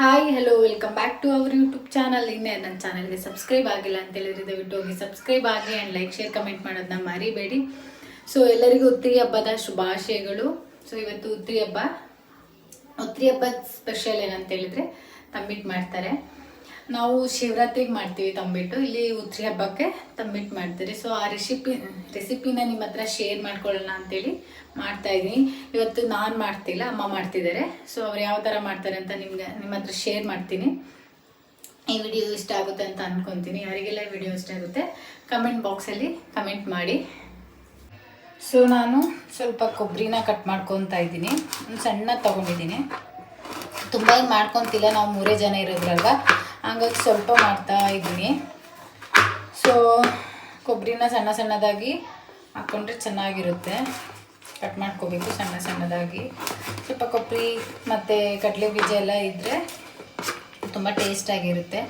Hi hello welcome back to our YouTube channel ಇನ್ನೇ ನನ್ನ ಚಾನಲ್ಗೆ ಸಬ್ಸ್ಕ್ರೈಬ್ ಆಗಿಲ್ಲ ಅಂತ ಹೇಳಿದ್ರೆ ದಯವಿಟ್ಟು ಹೋಗಿ ಸಬ್ಸ್ಕ್ರೈಬ್ ಆಗಿ ಆ್ಯಂಡ್ ಲೈಕ್ ಶೇರ್ ಕಮೆಂಟ್ ಮಾಡೋದನ್ನ ಮರಿಬೇಡಿ. ಸೊ ಎಲ್ಲರಿಗೂ ಉತ್ರಿ ಹಬ್ಬದ ಶುಭಾಶಯಗಳು. ಸೊ ಇವತ್ತು ಉತ್ರಿ ಹಬ್ಬ, ಉತ್ರಿ ಹಬ್ಬದ ಸ್ಪೆಷಲ್ ಏನಂತ ಹೇಳಿದ್ರೆ ತಮ್ಮಿಟ್ ಮಾಡ್ತಾರೆ. ನಾವು ಶಿವರಾತ್ರಿಗೆ ಮಾಡ್ತೀವಿ ತಂಬಿಟ್ಟು. ಇಲ್ಲಿ ಉತ್ರಿ ಹಬ್ಬಕ್ಕೆ ತಂಬಿಟ್ಟು ಮಾಡ್ತೀರಿ. ಸೊ ಆ ರೆಸಿಪಿ ರೆಸಿಪಿನ ನಿಮ್ಮ ಹತ್ರ ಶೇರ್ ಮಾಡ್ಕೊಳ್ಳೋಣ ಅಂತೇಳಿ ಮಾಡ್ತಾ ಇದ್ದೀನಿ. ಇವತ್ತು ನಾನು ಮಾಡ್ತಿಲ್ಲ, ಅಮ್ಮ ಮಾಡ್ತಿದ್ದಾರೆ. ಸೊ ಅವ್ರು ಯಾವ ಥರ ಮಾಡ್ತಾರೆ ಅಂತ ನಿಮ್ಗೆ, ನಿಮ್ಮ ಹತ್ರ ಶೇರ್ ಮಾಡ್ತೀನಿ. ಈ ವಿಡಿಯೋ ಇಷ್ಟ ಆಗುತ್ತೆ ಅಂತ ಅಂದ್ಕೊತೀನಿ ಯಾರಿಗೆಲ್ಲ ವಿಡಿಯೋ ಇಷ್ಟ ಆಗುತ್ತೆ ಕಮೆಂಟ್ ಬಾಕ್ಸಲ್ಲಿ ಕಮೆಂಟ್ ಮಾಡಿ. ಸೊ ನಾನು ಸ್ವಲ್ಪ ಕೊಬ್ಬರಿನ ಕಟ್ ಮಾಡ್ಕೊತಾ ಇದ್ದೀನಿ. ಸಣ್ಣ ತೊಗೊಂಡಿದ್ದೀನಿ. ತುಂಬ ಮಾಡ್ಕೊತಿಲ್ಲ. ನಾವು ಮೂರೇ ಜನ ಇರೋದ್ರಲ್ವ? ಹಂಗಾಗಿ ಸ್ವಲ್ಪ ಮಾಡ್ತಾ ಇದ್ದೀನಿ. ಸೊ ಕೊಬ್ಬರಿನ ಸಣ್ಣ ಸಣ್ಣದಾಗಿ ಹಾಕ್ಕೊಂಡ್ರೆ ಚೆನ್ನಾಗಿರುತ್ತೆ. ಕಟ್ ಮಾಡ್ಕೋಬೇಕು ಸಣ್ಣ ಸಣ್ಣದಾಗಿ. ಸ್ವಲ್ಪ ಕೊಬ್ಬರಿ ಮತ್ತು ಕಡಲೆ ಬೀಜ ಎಲ್ಲ ಇದ್ದರೆ ತುಂಬ ಟೇಸ್ಟಾಗಿರುತ್ತೆ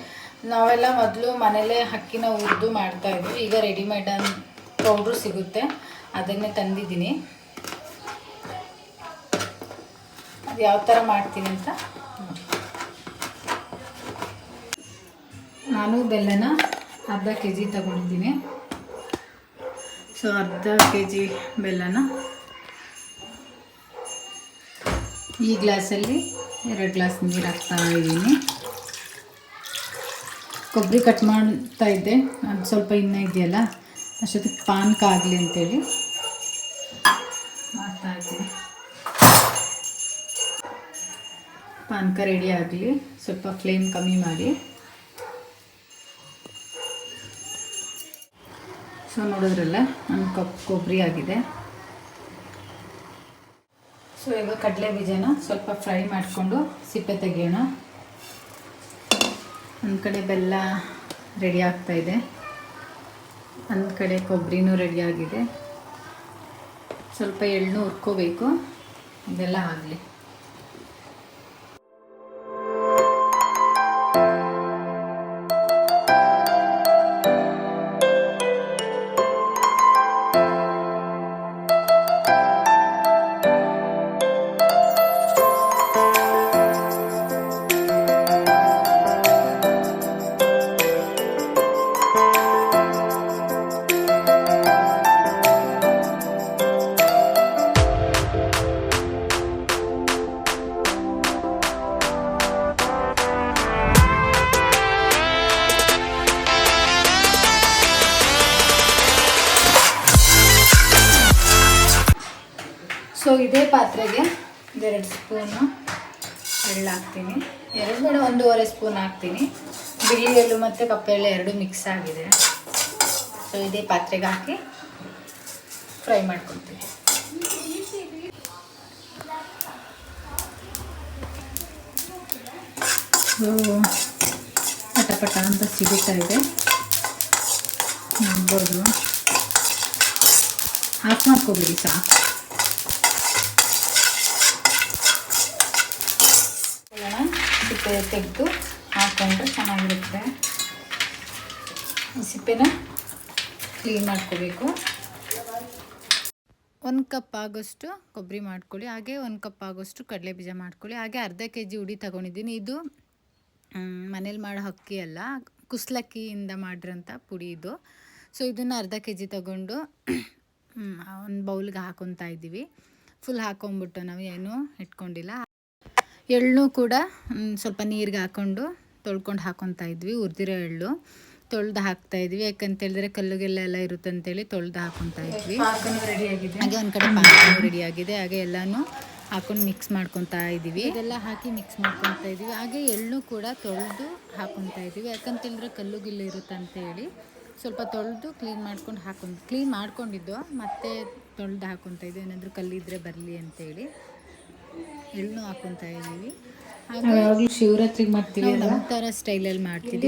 ನಾವೆಲ್ಲ ಮೊದಲು ಮನೇಲೇ ಅಕ್ಕಿನ ಹುರಿದು ಮಾಡ್ತಾಯಿದ್ವಿ ಈಗ ರೆಡಿಮೇಡ್ ಪೌಡ್ರು ಸಿಗುತ್ತೆ. ಅದನ್ನೇ ತಂದಿದ್ದೀನಿ. ಅದು ಯಾವ ಥರ ಮಾಡ್ತೀನಿ ಅಂತ? ನಾನು ಬೆಲ್ಲನ ಅರ್ಧ ಕೆ ಜಿ ತಗೊಂಡಿದ್ದೀನಿ. ಸೊ ಅರ್ಧ ಕೆ ಜಿ ಬೆಲ್ಲನ. ಈ ಗ್ಲಾಸಲ್ಲಿ ಎರಡು ಗ್ಲಾಸ್ ನೀರು ಹಾಕ್ತಾ ಇದ್ದೀನಿ. ಕೊಬ್ಬರಿ ಕಟ್ ಮಾಡ್ತಾ ಇದ್ದೆ. ಅದು ಸ್ವಲ್ಪ ಇನ್ನೂ ಇದೆಯಲ್ಲ ಅಷ್ಟೊತ್ತಿಗೆ ಪಾನಕ ಆಗಲಿ ಅಂತೇಳಿ ಮಾಡ್ತಾ ಇದ್ದೀನಿ. ಪಾನಕ ರೆಡಿ ಆಗಲಿ. ಸ್ವಲ್ಪ ಫ್ಲೇಮ್ ಕಮ್ಮಿ ಮಾಡಿ. ಸೊ ನೋಡಿದ್ರಲ್ಲ ಒಂದು ಕಪ್ ಕೊಬ್ಬರಿ ಆಗಿದೆ. ಸೊ ಈಗ ಕಡಲೆ ಬೀಜನ ಸ್ವಲ್ಪ ಫ್ರೈ ಮಾಡಿಕೊಂಡು ಸಿಪ್ಪೆ ತೆಗೆಯೋಣ. ಒಂದು ಕಡೆ ಬೆಲ್ಲ ರೆಡಿ ಆಗ್ತಾ ಇದೆ. ಒಂದು ಕಡೆ ಕೊಬ್ಬರಿನೂ ರೆಡಿ ಆಗಿದೆ. ಸ್ವಲ್ಪ ಎಳ್ಳು ಹುರ್ಕೋಬೇಕು. ಇದೆಲ್ಲ ಆಗಲಿ. ಇದೇ ಪಾತ್ರೆಗೆ ಎರಡು ಸ್ಪೂನು ಎಳ್ಳು ಹಾಕ್ತೀನಿ. ಎರಡು ಬೇಡ, ಒಂದೂವರೆ ಸ್ಪೂನ್ ಹಾಕ್ತೀನಿ. ಬಿಳಿ ಎಳ್ಳು ಮತ್ತು ಕಪ್ಪೆ ಎಳ್ಳು ಎರಡು ಮಿಕ್ಸ್ ಆಗಿದೆ. ಸೊ ಇದೇ ಪಾತ್ರೆಗೆ ಹಾಕಿ ಫ್ರೈ ಮಾಡ್ಕೊತೀನಿ ಪಟ ಪಟ ಅಂತ ಸಿಗುತ್ತಾ ಇದೆ. ನೋಡ್ಬೋದು. ಆಫ್ ಮಾಡ್ಕೊಬಿಡಿ ಸಾಕು ಎಲ್ಲ ಸಿಪ್ಪೆ ತೆಗೆದು ಹಾಕೊಂಡ್ರೆ ಚೆನ್ನಾಗಿರುತ್ತೆ. ಸಿಪ್ಪೆನ ಕ್ಲೀನ್ ಮಾಡ್ಕೋಬೇಕು. ಒಂದು ಕಪ್ ಆಗೋಷ್ಟು ಕೊಬ್ಬರಿ ಮಾಡ್ಕೊಳ್ಳಿ, ಹಾಗೆ ಒಂದು ಕಪ್ ಆಗೋಷ್ಟು ಕಡಲೆ ಬೀಜ ಮಾಡ್ಕೊಳ್ಳಿ, ಹಾಗೆ ಅರ್ಧ ಕೆ ಜಿ ಉಡಿ ತಗೊಂಡಿದ್ದೀನಿ. ಇದು ಮನೇಲಿ ಮಾಡೋ ಅಕ್ಕಿ ಅಲ್ಲ, ಕುಸ್ಲಕ್ಕಿಯಿಂದ ಮಾಡಿರೋಂಥ ಪುಡಿ ಇದು. ಸೊ ಇದನ್ನು ಅರ್ಧ ಕೆ ಜಿ ತಗೊಂಡು ಒಂದು ಬೌಲ್ಗೆ ಹಾಕೊತಾ ಇದ್ದೀವಿ. ಫುಲ್ ಹಾಕೊಂಬಿಟ್ಟು ನಾವು ಏನೂ ಇಟ್ಕೊಂಡಿಲ್ಲ. ಎಳ್ಳು ಕೂಡ ಸ್ವಲ್ಪ ನೀರಿಗೆ ಹಾಕ್ಕೊಂಡು ತೊಳ್ಕೊಂಡು ಹಾಕೊತಾ ಇದ್ವಿ ಉರಿದಿರೋ ಎಳ್ಳು. ತೊಳೆದು ಹಾಕ್ತಾ ಇದ್ವಿ ಯಾಕಂತ ಹೇಳಿದ್ರೆ ಕಲ್ಲುಗೆಲ್ಲ ಎಲ್ಲ ಇರುತ್ತೆ ಅಂತೇಳಿ ತೊಳೆದು ಹಾಕೊತಾ ಇದ್ವಿ. ಹಾಗೆ ಒಂದು ಕಡೆ ಪಾಕನೂ ರೆಡಿ ಆಗಿದೆ ಹಾಗೆ ಎಲ್ಲನೂ ಹಾಕೊಂಡು ಮಿಕ್ಸ್ ಮಾಡ್ಕೊತಾ ಇದ್ದೀವಿ. ಇದೆಲ್ಲ ಹಾಕಿ ಮಿಕ್ಸ್ ಮಾಡ್ಕೊತಾ ಇದ್ದೀವಿ. ಹಾಗೆ ಎಳ್ಳು ಕೂಡ ತೊಳೆದು ಹಾಕೊತಾ ಇದ್ದೀವಿ. ಯಾಕಂತ ಹೇಳಿದ್ರೆ ಇರುತ್ತೆ ಅಂತೇಳಿ ಸ್ವಲ್ಪ ತೊಳೆದು ಕ್ಲೀನ್ ಮಾಡ್ಕೊಂಡು ಹಾಕೊಂಡು ಕ್ಲೀನ್ ಮಾಡ್ಕೊಂಡಿದ್ದು ಮತ್ತೆ ತೊಳೆದು ಹಾಕೊತಾ ಇದ್ದೀವಿ. ಏನಾದರೂ ಕಲ್ಲಿದ್ರೆ ಬರಲಿ ಅಂತೇಳಿ ಎಳ್ಳು ಹಾಕೊತಾ ಇದ್ದೀವಿ. ಶಿವರಾತ್ರಿಗೆ ಮಾಡ್ತೀವಿ ನಮ್ಮ ಥರ ಸ್ಟೈಲಲ್ಲಿ ಮಾಡ್ತೀವಿ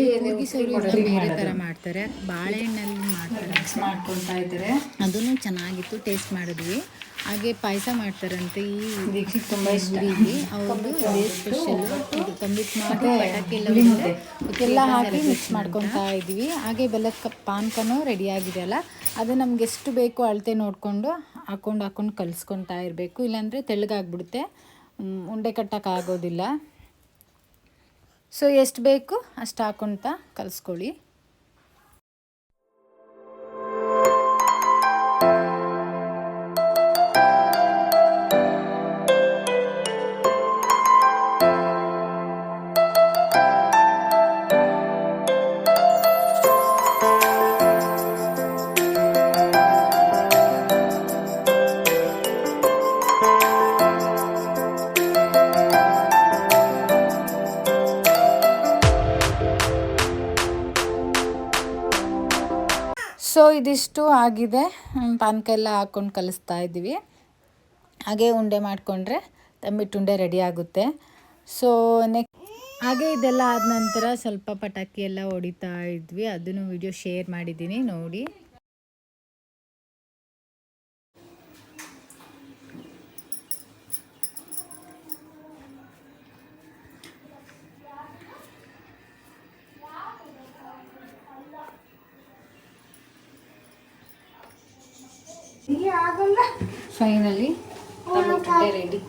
ಬೇರೆ ಥರ ಮಾಡ್ತಾರೆ. ಬಾಳೆಹಣ್ಣಲ್ಲಿ ಮಾಡ್ತಾರೆ. ಮಾಡ್ಕೊಳ್ತಾ ಇದ್ದಾರೆ? ಅದನ್ನು ಚೆನ್ನಾಗಿತ್ತು ಟೇಸ್ಟ್ ಮಾಡಿದ್ವಿ. ಹಾಗೆ ಪಾಯಸ ಮಾಡ್ತಾರಂತೆ ಈ ದೀಕ್ಷಿತ್ ತುಂಬಾ ಇಷ್ಟ. ಊರಿಗೆ ಅವ್ರದ್ದು ಇದೇ ಸ್ಪೆಷಲ್ ಇದು ತಂಬಿಟ್ಟು ಮಾಡಿ ಪಟಾಕಿ ಎಲ್ಲ. ಎಲ್ಲ ಹಾಕಿ ಮಿಕ್ಸ್ ಮಾಡ್ಕೊತಾ ಇದ್ವಿ ಹಾಗೆ ಬೆಲ್ಲದ ಪಾನ್ಕನೂ ಪಾನಕನೂ ರೆಡಿ ಆಗಿದೆ ಅಲ್ಲ? ಅದು ನಮ್ಗೆ ಎಷ್ಟು ಬೇಕು ಅಳತೆ ನೋಡಿಕೊಂಡು ಹಾಕೊಂಡು ಹಾಕೊಂಡು ಕಲಿಸ್ಕೊತಾ ಇರಬೇಕು. ಇಲ್ಲಾಂದರೆ ತೆಳ್ಳಗಾಗ್ಬಿಡುತ್ತೆ. ಉಂಡೆ ಕಟ್ಟೋಕ್ಕಾಗೋದಿಲ್ಲ. ಸೊ ಎಷ್ಟು ಬೇಕು ಅಷ್ಟು ಹಾಕ್ಕೊಳ್ತಾ ಕಲಿಸ್ಕೊಳ್ಳಿ. ಸೊ, ಇದಿಷ್ಟು ಆಗಿದೆ. ಪಾನಕ ಎಲ್ಲ ಹಾಕ್ಕೊಂಡು ಕಲಿಸ್ತಾ ಇದ್ದೀವಿ. ಹಾಗೆ ಉಂಡೆ ಮಾಡಿಕೊಂಡ್ರೆ ತಂಬಿಟ್ಟು ಉಂಡೆ ರೆಡಿ ಆಗುತ್ತೆ. ಸೊ, ನೆಕ್, ಹಾಗೆ ಇದೆಲ್ಲ ಆದ ನಂತರ ಸ್ವಲ್ಪ ಪಟಾಕಿ ಎಲ್ಲ ಹೊಡಿತಾ ಇದ್ವಿ. ಅದನ್ನು ವಿಡಿಯೋ ಶೇರ್ ಮಾಡಿದ್ದೀನಿ, ನೋಡಿ. ಫೈನಲಿ ತಂಬಿಟ್ಟು ಉಂಡೆ ರೆಡಿ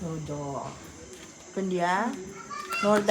ಹೌದು ಕಂಡ್ಯಾ ನೋಡ್ದ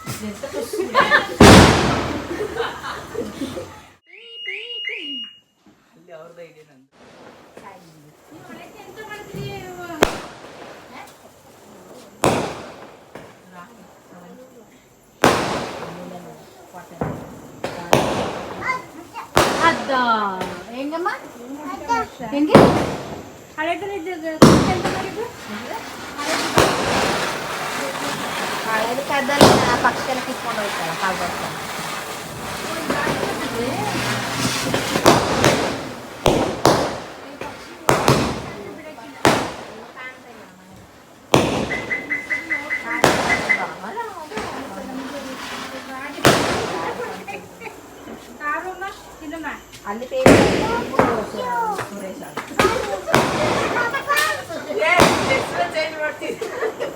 ಸಾಕಿಟ್ಟಿದ್ರಲ್ಲ ಅದ ಹೆಂಗಮ್ಮ ಹೆಂಗೆ Ini kadal na pakikalakit mo na ito. Kagod ko.